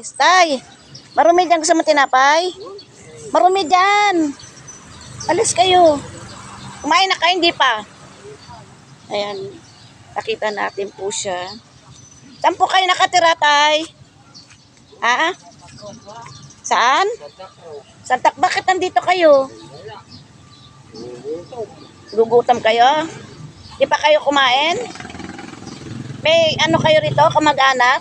Ayos, tay. Marumi dyan gusto mo tinapay? Marumi dyan. Alis kayo. Kumain na kayo, hindi pa. Ayan. Nakita natin po siya. Saan po kayo nakatira, tay? Ah? Saan? Santa, bakit nandito kayo? Gugutom kayo? Di pa kayo kumain? May ano kayo rito, kamag-anak?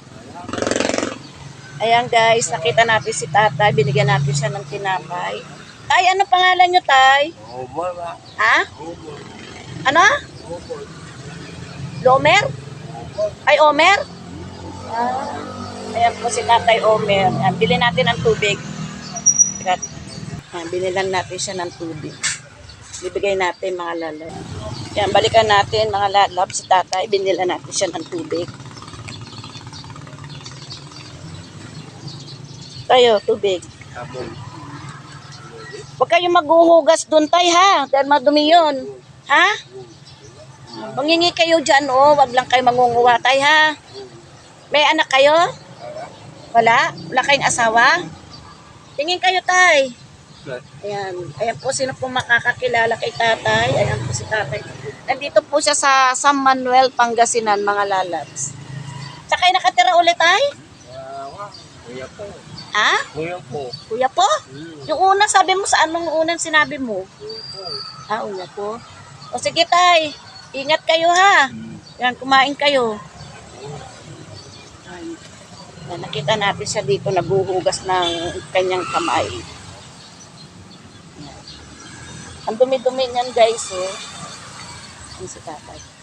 Ayan guys, nakita natin si tatay, binigyan natin siya ng tinapay. Tay, ano pangalan nyo, tay? Ha? Ano? Lomer? Ay, Omer? Ah, ayan po si tatay Omer. Ayan, bilhin natin ng tubig. Ayan, binilan natin siya ng tubig. Bibigay natin mga lalab. Yan, balikan natin mga lalab si tatay. Binila natin siya ng tubig. Tayo, tubig. Huwag kayong maghuhugas doon, tay, ha? Dahil madumi yun. Ha? Mangingi kayo dyan, oh. Huwag lang kayo mangunguha, tay, ha? May anak kayo? Wala? Wala kayong asawa? Tingin kayo, tay. Ayan. Ayan po, sino po makakakilala kay tatay? Ayan po si tatay. Nandito po siya sa San Manuel, Pangasinan, mga lalabs. Tsaka nakatira ulit, tay? Kuya po. Ha? Kuya po. Kuya po? Hmm. Yung una, sabi mo sa anong unang sinabi mo? Kuya po. Ah, una po. O sige, tay. Ingat kayo, ha? Yan, kumain kayo. Ay, yan, nakita natin siya dito naghuhugas ng kanyang kamay. Ang dumi-dumi niyan, guys, oh. Yan si tatay.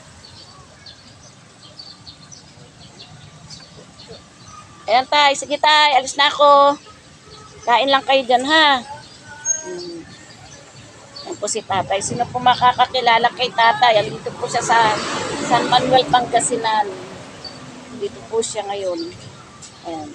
Ayan, tay. Sige, tay. Alis na ako. Kain lang kayo dyan, ha? Hmm. Yan po si tatay. Sino po makakakilala kay tatay? Andito po siya sa San Manuel, Pangasinan. Dito po siya ngayon. Ayan.